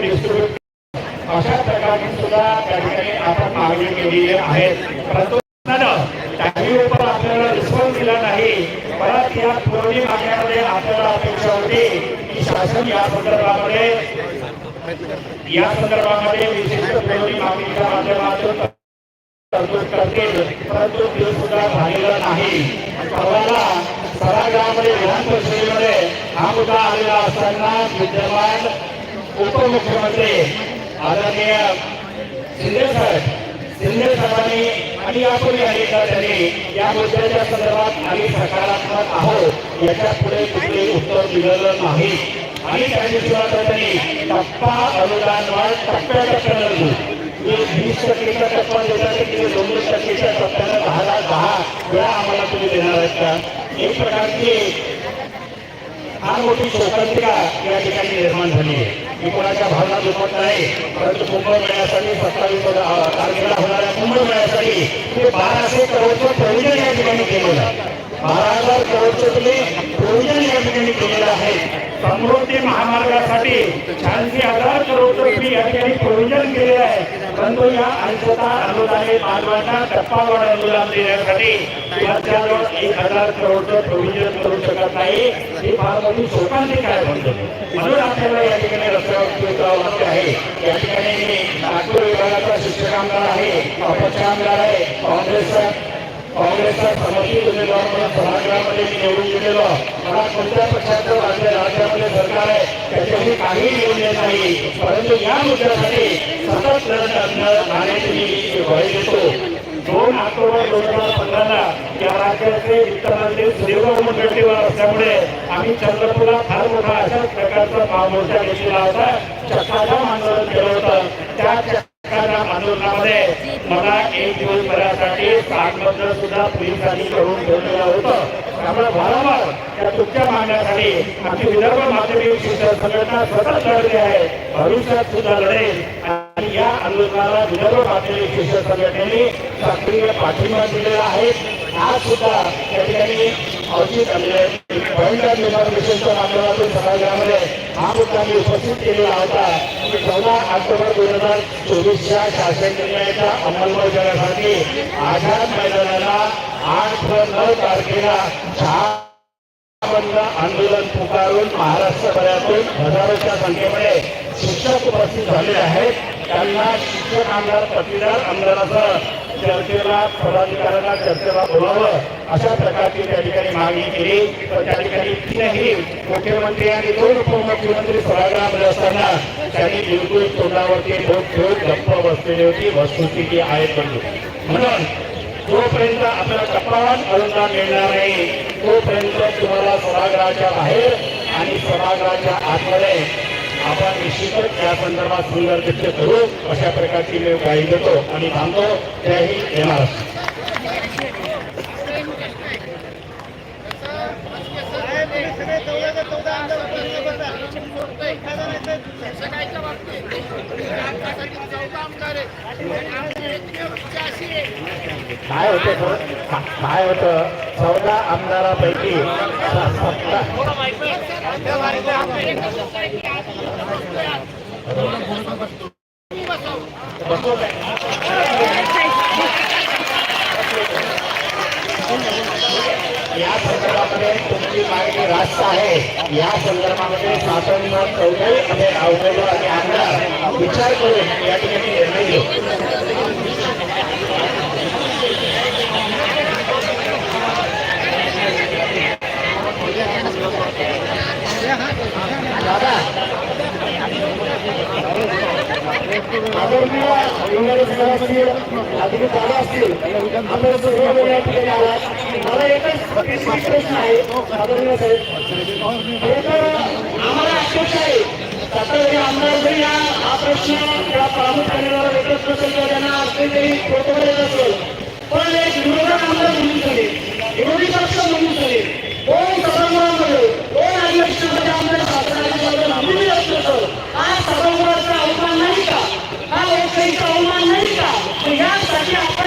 Distribute अशा प्रकारे सुद्धा त्या ठिकाणी आपण मागणी केलेली आहे. परंतु झालं, उपर आपल्याला रिस्पॉन्स दिला नाही. परत या पुरवणी मागण्यामध्ये आपल्याला अपेक्षा होती की शासन या संदर्भामध्ये या संदर्भामध्ये विशिष्ट पुरवणी मागणीच्या माध्यमातून तरतूद करतील. परंतु ते सुद्धा झालेलं नाही. परवाला सभागृहामध्ये विधान परिषदेमध्ये हा मुद्दा आलेला असताना विद्यमान उपमुख्यमंत्री आदरणीय शिंदे साहेब शिंदे साहेबांनी आणि यापूर्वी अनेकदा त्यांनी या मुद्द्याच्या संदर्भात आम्ही सकारात्मक आहोत याच्यापुढे कुठले उत्तर दिलेलं नाही. आणि त्यांनी सुद्धा त्यांनी टप्पा अनुदानवाढ टप्प्याटप्प्यानं देऊ वीस टक्केचा टप्पा देतात ते दोन टक्केच्या टप्प्यानं दहा दहा वेळा आम्हाला तुम्ही देणार आहेत का? एक प्रकारची फार मोठी शोकांतिका या ठिकाणी निर्माण झाली आहे. मी कोणाच्या भावना दुखत नाही परंतु कुंभमेळ्यासाठी सत्तावीस तारखेला होणाऱ्या कुंभमेळ्यासाठी ते बाराशे करोडचं प्रोव्हिजन या ठिकाणी केलेलं आहे. बारा हजार करोडचं तुम्ही प्रोव्हिजन या ठिकाणी केलेलं आहे. समृद्धी महामार्गासाठी शहाऐंशी हजार करोडचं तुम्ही या ठिकाणी प्रोव्हिजन केलेलं आहे. परंतु या अंशता अनुदाने मानवांना अनुदान देण्यासाठी. राज्याजवळ एक हजार करोडचं प्रोव्हिजन करू शकत नाही. ही फार मोठी आहे म्हणतो म्हणून आपल्याला या ठिकाणी रस्त्यावर उतरावं लागते आहे. या ठिकाणी मी नागपूर विभागाचा शिक्षक आमदार आहे अपक्ष आमदार आहे काँग्रेसचा काँग्रेसचा समर्थित उमेदवार म्हणून सभागृहामध्ये मी निवडून गेलेलो मला कोणत्या पक्षाचं राज्य राज्यामध्ये सरकार आहे त्याच्याशी काही निवडले नाही. परंतु या मुद्द्यासाठी सतत लढत राहण्याची मी भय देतो. दोन ऑक्टोबर दोन हजार पंधराला या राज्याचे वित्तमंत्री सुदेव मुनगंटीवार असल्यामुळे आम्ही चंद्रपूरला फार मोठा अशाच प्रकारचा महामोर्चा घेतलेला होता. चक्काजाम आंदोलन केलं होतं. त्या चक्काजाम आंदोलनामध्ये मला एक दिवस भरासाठी स्थानबद्ध सुद्धा पोलिसांनी करून ठेवलेलं होतं. त्यामुळे वारंवार त्या तुमच्या मागण्यासाठी आमची विदर्भ माध्यमिक शिक्षण संघटना सतत लढली आहे. भविष्यात सुद्धा लढेल. आणि या आंदोलनाला विदर्भ माध्यमिक शिक्षण संघटनेने सक्रिय पाठिंबा दिलेला आहे. आज सुद्धा त्या ठिकाणी औचित भयंकर निर्माण आंदोलनातून सभागृहामध्ये हा मुद्दा मी उपस्थित केलेला होता. की चौदा ऑक्टोबर दोन हजार चोवीसच्या शासन निर्णयाच्या अंमलबजावणीसाठी आझाद मैदानाला आठ व नऊ तारखेला बंद आंदोलन पुकारून महाराष्ट्रभरातून हजारोच्या संख्येमध्ये शिक्षक उपस्थित झाले आहेत. त्यांना शिक्षक आमदार पटीदार आमदाराचं चर्चेला पदाधिकाऱ्यांना चर्चेला बोलावं अशा प्रकारची त्या ठिकाणी मागणी केली. तर त्या ठिकाणी तीनही मुख्यमंत्री आणि दोन उपमुख्यमंत्री सभागृहामध्ये असताना त्यांनी बिलकुल तोंडावरती बोट ठेवून गप्प बसलेली होती. वस्तुस्थिती आहे म्हणून. म्हणून जोपर्यंत आपल्याला टप्पावान अनुदान मिळणार नाही तोपर्यंत तुम्हाला सभागृहाच्या बाहेर आणि सभागृहाच्या आतमध्ये आपण निश्चितच या संदर्भात सुंदर चर्चा करू अशा प्रकारची मी ग्वाही देतो आणि थांबतो त्याही येणार काय होतं? काय होतं? चौदा आमदारापैकी या संदर्भामध्ये तुमची मागणी रास्त आहे. या संदर्भामध्ये शासन चौधरी आणि उमेदवार आणि आमदार विचार करून या ठिकाणी निर्णय घेऊ. आदरणीय इंग्रज सभासद अधिकारी दादा असतील आपण सर्व या ठिकाणी आलात मला एकच एक प्रश्न आहे आदरणीय साहेब एक आम्हाला अपेक्षा आहे सत्ताधारी आमदार जरी हा हा प्रश्न त्या प्रामुख्याने जर एकच नसेल तर त्यांना असले तरी प्रोटोकॉल येत असेल पण एक विरोधक आमदार म्हणून चालेल विरोधी पक्ष म्हणून चालेल दोन सभागृहामध्ये दोन अधिवेशनामध्ये आमदार शासनाच्या आम्ही असलो तर हा सभागृहाचा अवमान नाही का हा लोकशाहीचा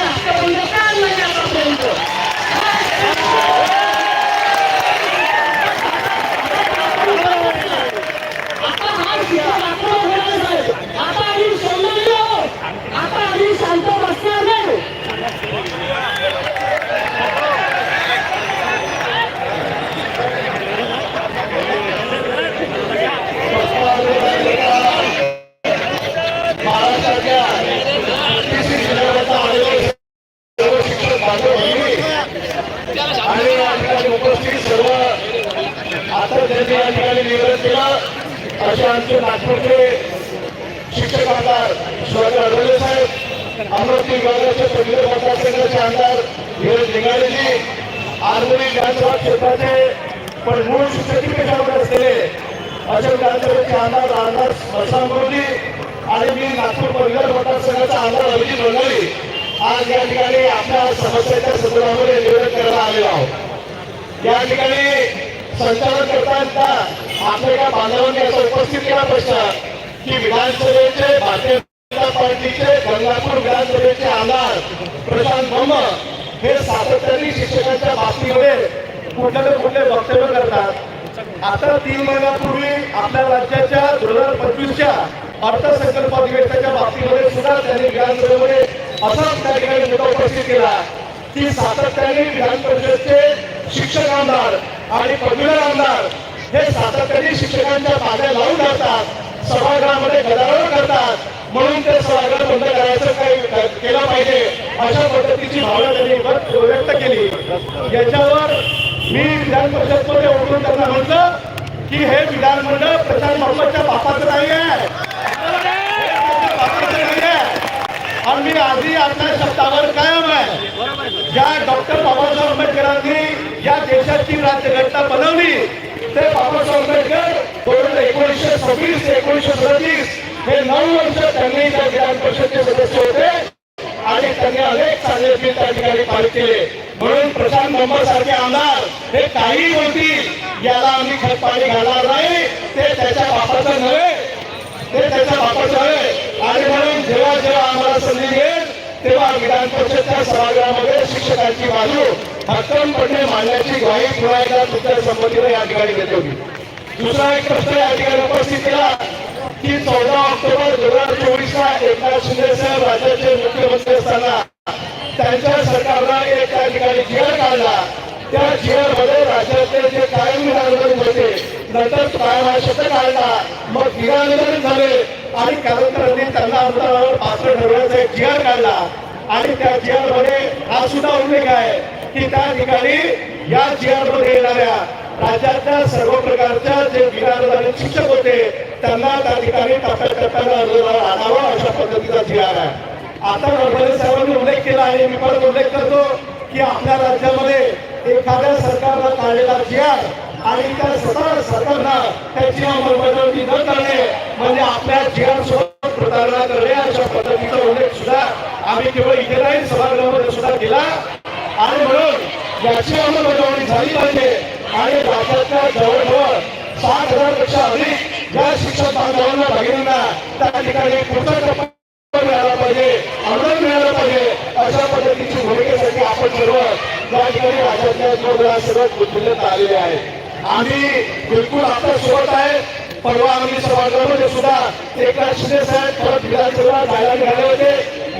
त्यांनी या ठिकाणी निवेदन केलं असे आमचे नागपूरचे शिक्षक आमदार शिवाजी अडवले साहेब अमरावती विभागाचे पदवीधर मतदारसंघाचे आमदार धीरज निंगाडेजी आरमोरी विधानसभा क्षेत्राचे पण मूळ शिक्षक पीठावर असलेले अशोक विधानसभेचे आमदार रामदास मसांगुरुजी आणि मी नागपूर पदवीधर मतदारसंघाचा आमदार अभिजित बंगाली आज या ठिकाणी आपल्या समस्येच्या संदर्भामध्ये निवेदन करायला आलेलो आहोत. या ठिकाणी संचालन करताना आपल्या बांधवांनी असं उपस्थित केला प्रश्न की विधानसभेचे भारतीय जनता पार्टीचे गंगापूर विधानसभेचे आमदार प्रशांत बंब हे सातत्याने शिक्षकांच्या बाबतीमध्ये कुठले तर कुठले वक्तव्य करतात. आता तीन महिन्यापूर्वी आपल्या राज्याच्या दोन हजार पंचवीसच्या अर्थसंकल्प अधिवेशनाच्या बाबतीमध्ये सुद्धा त्यांनी विधानसभेमध्ये असाच त्या ठिकाणी मुद्दा उपस्थित केला. की सातत्याने विधान परिषदचे शिक्षक आमदार आणि पदवीधर आमदार हे सातत्याने शिक्षकांच्या पाड्या लावून धरतात सभागृहामध्ये गदारोळ करतात. म्हणून ते सभागृह बंद करायचं काही केलं पाहिजे अशा पद्धतीची भावना त्यांनी व्यक्त व्यक्त केली. याच्यावर मी विधान परिषदमध्ये ओळखून त्यांना म्हटलं की हे विधानमंडळ प्रचार मोहम्मदच्या बापाचं नाही आहे बापाचं नाही आहे आणि मी आधी आपल्या शब्दावर कायम आहे. ज्या डॉक्टर बाबासाहेब आंबेडकरांनी या देशाची राज्यघटना बनवली ते बाबासाहेब आंबेडकर दोन एकोणीसशे सव्वीस ते एकोणीसशे सदतीस हे नऊ वर्ष त्यांनी त्या विधान परिषदचे सदस्य होते आणि त्यांनी अनेक चांगले बिल त्या ठिकाणी पारित केले. म्हणून प्रशांत मोहम्मद सारखे आमदार हे काही होती याला आम्ही खत पाणी घालणार नाही. ते त्याच्या बापाचं नव्हे. ते त्याच्या बापाचं नव्हे. जेव्हा जेव्हा आम्हाला संधी मिळेल तेव्हा विधान परिषदच्या सभागृहामध्ये शिक्षकांची बाजू हक्कमपणे मांडण्याची ग्वाही पुन्हा एकदा तुमच्या संमतीने या ठिकाणी देत होती दुसरा एक प्रश्न या ठिकाणी उपस्थित केला. की चौदा ऑक्टोबर दोन हजार चोवीस ला एकनाथ शिंदे साहेब राज्याचे मुख्यमंत्री असताना त्यांच्या सरकारनं एक त्या ठिकाणी जिअर काढला. त्या जिअरमध्ये राज्यातले जे कायम विधानमंत्री होते नंतर कायम मग विधानमंत्री झाले आणि कालांतराने त्यांना अंतरावर पात्र ठरवण्याचा एक जिहार काढला. आणि त्या जिहारमध्ये हा सुद्धा उल्लेख आहे की त्या ठिकाणी या जिहारमध्ये येणाऱ्या राज्यातल्या सर्व प्रकारच्या जे विधानसभा शिक्षक होते त्यांना त्या ठिकाणी टप्प्याटप्प्यानं अनुदान आणावं अशा पद्धतीचा जिहार आहे. आता गडकरी साहेबांनी उल्लेख केला आहे मी परत उल्लेख करतो की आपल्या राज्यामध्ये एखाद्या सरकारला काढलेला जिहार आणि त्या स्वतः सतांना त्याची अंमलबजावणी न करणे म्हणजे आपल्या जिआर प्रतारणा करणे अशा पद्धतीचा उल्लेख सुद्धा आम्ही केवळ इथे नाही सभागृहामध्ये सुद्धा केला. आणि म्हणून याची अंमलबजावणी झाली पाहिजे. आणि राज्यातल्या जवळजवळ सात हजारपेक्षा अधिक या शिक्षक बांधवांना भगिनींना त्या ठिकाणी कृतज्ञ टप्पा मिळाला पाहिजे अनुदान मिळालं पाहिजे. अशा पद्धतीची भूमिकेसाठी आपण सर्व या ठिकाणी राज्यातल्या जोडला सर्व गुंतवण्यात आलेले आहे. आम्ही बिलकुल आपल्यासोबत आहे. परवा आम्ही सभागृहामध्ये सुद्धा एकनाथ शिंदे साहेब परत विधानसभेला जायला निघाले होते.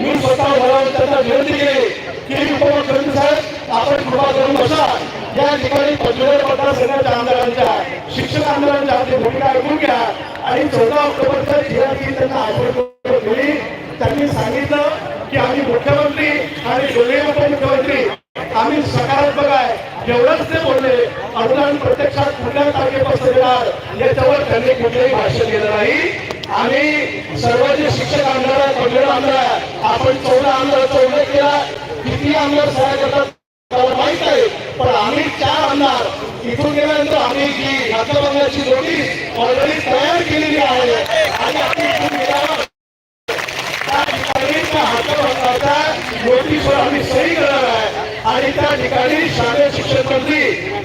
मी स्वतः बोलावून त्यांना विनंती केली की उपमुख्यमंत्री साहेब आपण कृपा करून बसा. या ठिकाणी पदवीधर मतदारसंघाच्या आमदारांच्या शिक्षक आमदारांच्या आपली भूमिका ऐकून घ्या. आणि चौदा ऑक्टोबरच्या जिल्ह्याची त्यांना आठवण दिली त्यांनी सांगितलं की आम्ही मुख्यमंत्री आणि दोन्ही उपमुख्यमंत्री आम्ही सकारात्मक आहे एवढंच ते बोलले अनुदान प्रत्यक्षात कुठल्या तारखेपासून देणार याच्यावर त्यांनी कुठलंही भाष्य केलं नाही. आम्ही सर्व जे शिक्षक आमदार आहेत पदवीधर आमदार आहे आपण चौदा आमदार चौदा केला किती आमदार सहाय्य करतात मला माहीत आहे. पण आम्ही चार आमदार. इथून गेल्यानंतर आम्ही जी हक्कभंगाची जोडी ऑलरेडी तयार केलेली आहे. आणि आम्ही इथून गेल्यावर त्या ठिकाणी त्या हक्कभंगाच्या नोटीसवर आम्ही सही आणि त्या ठिकाणी शालेय शिक्षण मंत्री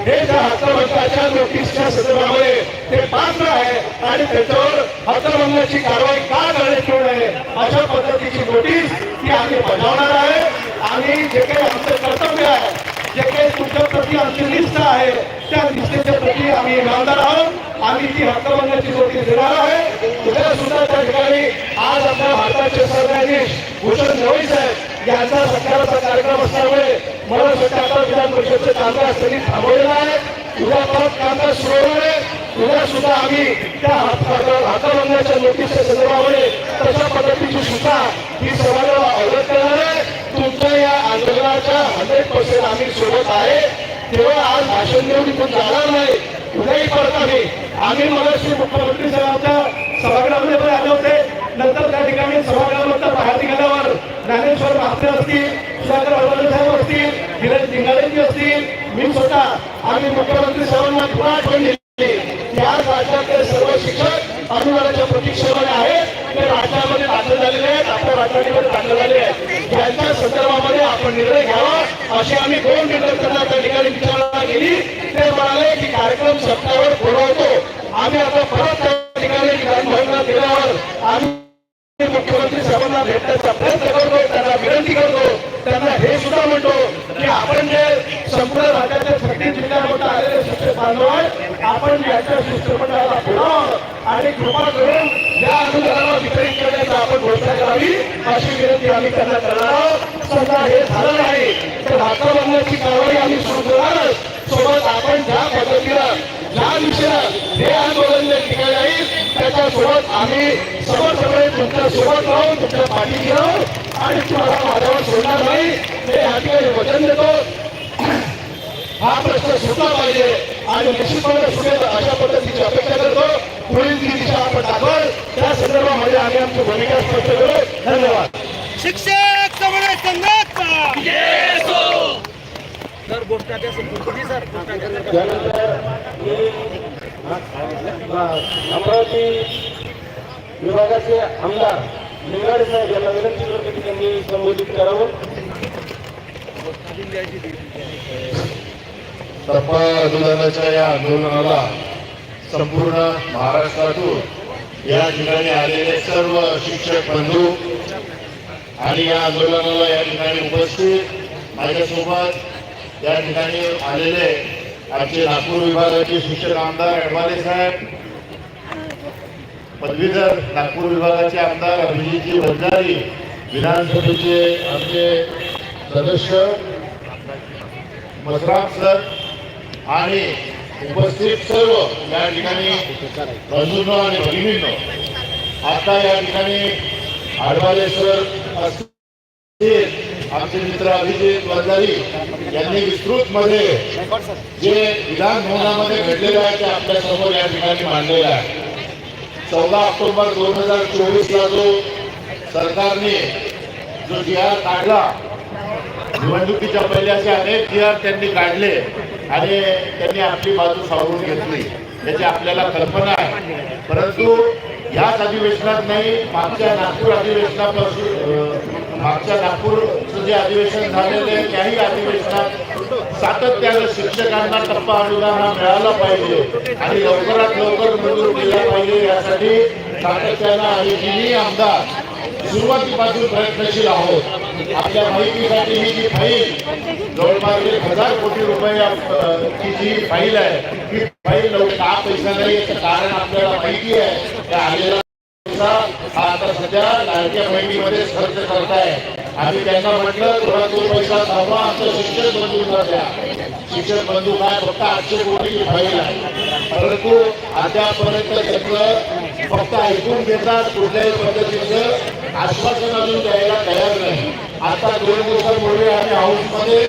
हे त्या हक्कभंगाच्या नोटीसच्या संदर्भामध्ये ते पात्र आहे आणि त्याच्यावर हक्कभंगाची कारवाई का करण्यात येऊ नये अशा पद्धतीची नोटीस ती आम्ही बजावणार आहे. आणि जे काही आमचं कर्तव्य आहे जे काही तुमच्या प्रती आमची निष्ठा आहे त्या निष्ठेच्या प्रती आम्ही इमानदार आहोत. आम्ही ती हक्कभंगाची नोटीस देणार आहे. उद्या सुद्धा त्या ठिकाणी आज आपल्या भारताचे सरन्यायाधीश भूषण गवई साहेब यांचा सत्काराचा कार्यक्रम असल्यामुळे मला वाटतं विधान परिषदचे कामकाज त्यांनी थांबवलेलं आहे. उद्या परत कामकाज सुरू होणार आहे. उद्या सुद्धा आम्ही त्या हक्कभंगाच्या नोटीसच्या संदर्भामध्ये तशा पद्धतीची सुद्धा ही सर्वांना अवगत करणार आहे. तुमच्या या आंदोलनाच्या हंड्रेड पर्सेंट आम्ही सोबत आहे. तेव्हा आज भाषण देऊन इथून जाणार नाही. उद्याही परत आम्ही आम्ही मला श्री मुख्यमंत्री साहेबांच्या सभागृहामध्ये पण आले होते. नंतर त्या ठिकाणी सभागृहानंतर बाहेर गेल्यावर ज्ञानेश्वर मासे असतील शंकर अडवाणी साहेब असतील धीरज निंगाडेजी असतील मी स्वतः आम्ही मुख्यमंत्री साहेबांना पुन्हा आठवण दिली की आज राज्यातले सर्व शिक्षक अनुदानाच्या प्रतीक्षेमध्ये आहेत. ते राज्यामध्ये दाखल झालेले आहेत. आपल्या राज्यामध्ये दाखल झालेले आहेत. यांच्या संदर्भामध्ये आपण निर्णय घ्यावा अशी आम्ही दोन निर्णय त्यांना त्या ठिकाणी विचारणा केली. ते म्हणाले की कार्यक्रम सप्ताहावर पुरवतो आम्ही आता आलेले आपण याच्या शिष्टमंडळाला बोलावं. आणि कृपा करून या अनुदानाला वितरित करण्याची आपण घोषणा करावी. अशी विनंती आम्ही त्यांना करणार आहोत. समजा हे झालं नाही तर भाकर बांधण्याची कारवाई आम्ही सुरू करणारच सोबत आपण ज्या पद्धतीनं ज्या दिशेनं हे आंदोलन जे ठिकाणी आहे त्याच्यासोबत आम्ही समोर तुमच्यासोबत राहून तुमच्या पाठीशी राहून आणि तुम्हाला माझ्यावर सोडणार नाही. हे या ठिकाणी वचन देतो. हा प्रश्न सुटला पाहिजे. आणि निश्चितपणे सुटेल अशा पद्धतीची अपेक्षा करतो. पुढील जी दिशा आपण दाखल त्या संदर्भामध्ये आम्ही आमची भूमिका स्पष्ट करू. धन्यवाद. शिक्षक समन्वय संघाचा! अमरावती विभागाचे आमदार लिंगाडे साहेब यांना विनंती करतो की त्यांनी संबोधित करावं. टप्पा आंदोलनाच्या या आंदोलनाला संपूर्ण महाराष्ट्रातून या ठिकाणी आलेले सर्व शिक्षक बंधू आणि या आंदोलनाला या ठिकाणी उपस्थित माझ्यासोबत या ठिकाणी आलेले आमचे नागपूर विभागाचे शिक्षक आमदार अडवाले साहेब पदवीधर नागपूर विभागाचे आमदार अभिजितजी भंडारी विधानसभेचे आमचे सदस्य मसराम सर आणि उपस्थित सर्व या ठिकाणी बंधूंनो आणि भगिनींनो आता या ठिकाणी आडवाले सर आमचे मित्र अभिजित वंजारी यांनी विस्तृत मध्ये जे विधानभवनामध्ये घडलेलं आहे ते आपल्यासमोर या ठिकाणी मांडलेलं आहे. चौदा ऑक्टोबर दोन हजार चोवीस ला जो सरकारने जो जी आर काढला निवडणुकीच्या पहिले असे अनेक जी त्यांनी काढले आणि त्यांनी आपली बाजू सावरून घेतली. याची आपल्याला कल्पना आहे. परंतु याच अधिवेशनात नाही मागच्या नागपूर अधिवेशनापासून मागच्या नागपूरचं जे अधिवेशन झालेलं आहे त्याही अधिवेशनात सातत्यानं शिक्षकांना टप्पा अनुदान हा मिळाला पाहिजे आणि लवकरात लवकर मंजूर केला पाहिजे यासाठी सातत्यानं आणि तिन्ही आमदार सुरुवातीपासून प्रयत्नशील आहोत. आपल्या माहितीसाठी ही जी फाईल जवळपास एक हजार कोटी रुपये जी फाईल आहे ती फाईल का पैसा नाही याचं कारण आपल्याला माहिती आहे. त्या आलेला पैसा हा आता सध्या लाडक्या बहिणीमध्ये खर्च करताय. आम्ही त्यांना म्हटलं थोडा तो पैसा थांबवा आमचं शिक्षक बंधूंना द्या. शिक्षक बंधू काय फक्त आठशे कोटी फाईल आहे परंतु अद्यापर्यंत त्याचं फक्त ऐकून घेतात कुठल्याही पद्धतीचं आश्वासन अजून द्यायला तयार नाही. आता दोन दिवसांपूर्वी आम्ही हाऊसमध्ये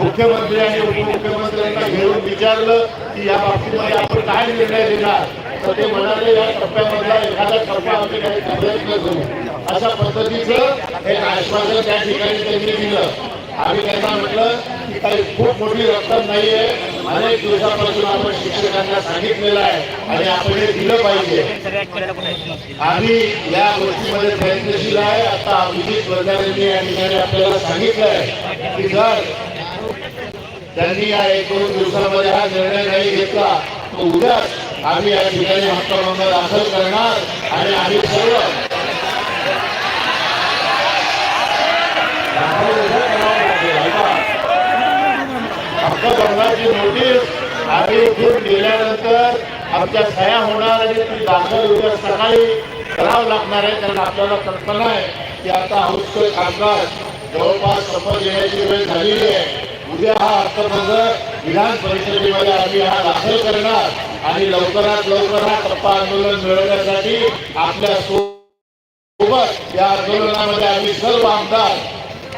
मुख्यमंत्री आणि उपमुख्यमंत्र्यांना घेऊन विचारलं की या बाबतीमध्ये आपण काय निर्णय देणार? तर ते म्हणाले या टप्प्यामधला एखादा टप्पा आम्ही काही प्रयत्न करू. अशा पद्धतीचं एक आश्वासन त्या ठिकाणी त्यांनी दिलं. आम्ही त्यांना म्हटलं की काही खूप मोठी रक्कम नाहीये. अनेक दिवसापासून आपण शिक्षकांना सांगितलेलं आहे आणि आपण हे दिलं पाहिजे. आम्ही या गोष्टीमध्ये प्रयत्नशील आहे. आता अभिजित वजारेंनी या ठिकाणी आपल्याला सांगितलंय की जर त्यांनी या एक दोन दिवसामध्ये हा निर्णय नाही घेतला तर उद्याच आम्ही या ठिकाणी हक्कभंग दाखल करणार आणि आम्ही सर्व हक्कभंगाची नोटीस आम्ही इथून गेल्यानंतर आमच्या सह्या होणार आणि ती दाखल उद्या सकाळी करावं लागणार आहे कारण आपल्याला कल्पना आहे की आता हाऊसचं कामकाज जवळपास शपथ घेण्याची वेळ झालेली आहे. उद्या हा हक्कभंग विधान परिषदेमध्ये आम्ही हा दाखल करणार आणि लवकरात लवकर हा टप्पा आंदोलन मिळवण्यासाठी आपल्यासोबत या आंदोलनामध्ये आम्ही सर्व आमदार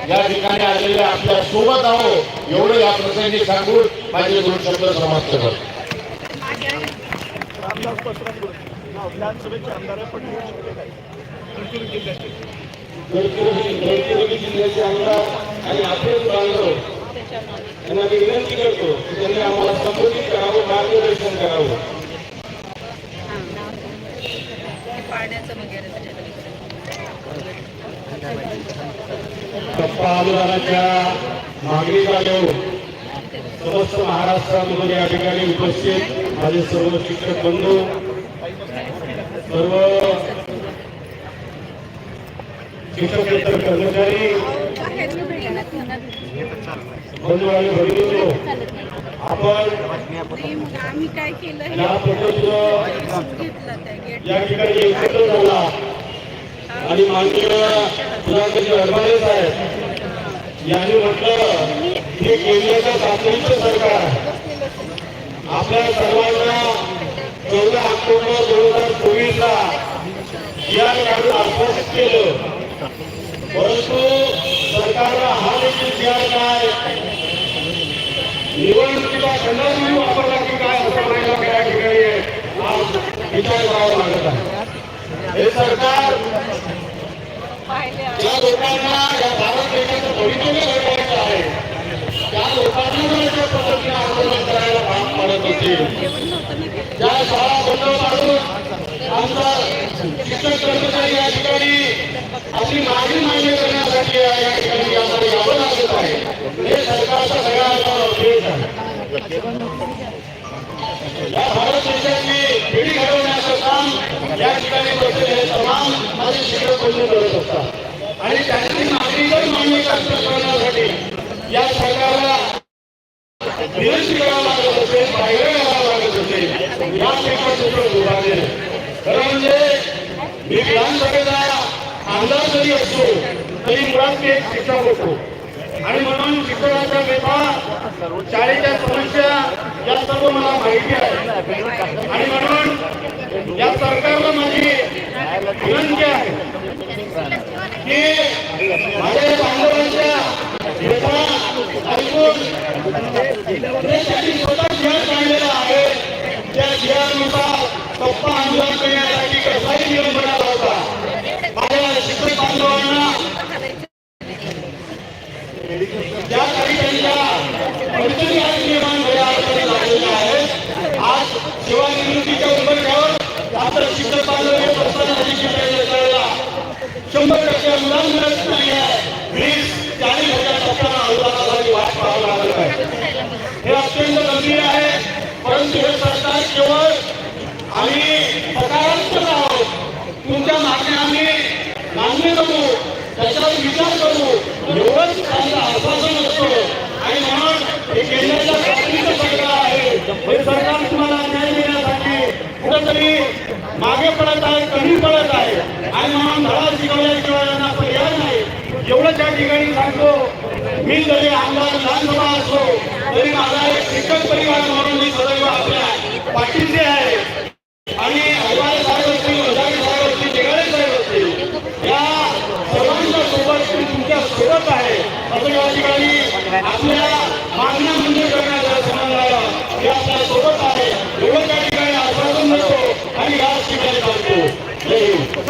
या ठिकाणी आलेले आपल्यासोबत आहोत. एवढं या प्रसंगी सांगून माझे दोन शब्द समाप्त करतो. विधानसभेचे आमदार पण जिल्ह्याचे आमदार आणि बांधव विनंती करतो की त्यांनी आम्हाला संबोधित करावं मार्गदर्शन करावं. पाण्याचं वगैरे अनुदानाच्या मागणीला घेऊन समस्त महाराष्ट्रामधून या ठिकाणी उपस्थित माझे सर्व शिक्षक बंधू सर्व शिक्षकेतर कर्मचारी बंधू आणि भगिनींनो आपण या ठिकाणी एकत्र झाला. आणि माननीय अडवाणी साहेब यांनी म्हटलं हे केंद्राच्या तातडीचं सरकार आहे. आपल्या सर्वांना चौदा ऑक्टोबर दोन हजार चोवीस ला या ठिकाणी आश्वासित केलं. परंतु सरकारला हा देखील विचार काय? निवडणुकीचा खंडासाठी वापरला की काय असं म्हणायला या ठिकाणी विचार करावा लागत आहे. हे सरकार ज्या लोकांना या भारत देशाचं भवितव्य घडवायचं आहे त्या लोकांना जर अशा पद्धतीने आंदोलन करायला भाग पडत असेल ज्या शाळा बंद पाडून आमचा शिक्षक कर्मचारी या ठिकाणी आपली मागणी मान्य करण्यासाठी या या ठिकाणी यामध्ये यावं लागत आहे. हे सरकारचा सगळ्यांचा उद्देश आहे. या भारत देशाची पिढी घडवण्याचं काम या ठिकाणी बसलेले तमाम माझे शिक्षक बंधू करत असतात. आणि त्यांची मागणी जर मान्य करण्यासाठी या सरकारला विनंती करावं लागत असेल बाहेर यावं लागत असेल या दुसरं दुर्भाग्य खरं म्हणजे मी विधानसभेचा आमदार जरी असतो तरी मुळात मी एक शिक्षक होतो. आणि म्हणून शिक्षकाच्या व्यथा शाळेच्या समस्या या सर्व मला माहिती आहे. आणि म्हणून या सरकारला माझी विनंती आहे की माझ्या बांधवांच्या व्यथा ऐकून स्वतः जी आर काढलेला आहे. त्या जी सोप्पा आंदोलन करण्यासाठी कसाही नियम बनाला होता माझ्या शिक्षक बांधवांना ज्या काही त्यांच्या आज निर्माण झाल्या अडचणी आहेत आज सेवानिवृत्तीच्या उंबरठ्यावर आता शिक्षक बांधव हे असताना शंभर टक्के अनुदान मिळत नाही आहे वीस चाळीस हजार टक्क्यांना अनुदानासाठी वाट पाहावं लागत आहे हे अत्यंत गंभीर आहे परंतु हे सरकार केवळ आम्ही सकारात्मक आहोत तुमच्या मागण्या आम्ही मान्य करू त्याच्यावर विचार करू एवढंच त्यांचं आश्वासन असतो. हे सरकार आहे तुम्हाला न्याय देण्यासाठी कुठंतरी मागे पडत आहे कमी पडत आहे आणि म्हणून धडा शिकवल्याशिवाय यांना पर्याय नाही एवढं त्या ठिकाणी सांगतो मी जरी आमदार विधानसभा असो तरी माझा एक शिक्षक परिवार म्हणून मी सदैव आपल्या पाठीशी आहे आणि अडवाणी साहेब असतील वजारी साहेब असतील तिघाडे साहेब असतील या सर्वांच्या सोबत मी तुमच्यासोबत आहे. असं या ठिकाणी आपल्या मागण्या मंजूर करण्याच्या सोबत आहे. एवढं त्या ठिकाणी आश्वासन आणि या ठिकाणी जय हिंद.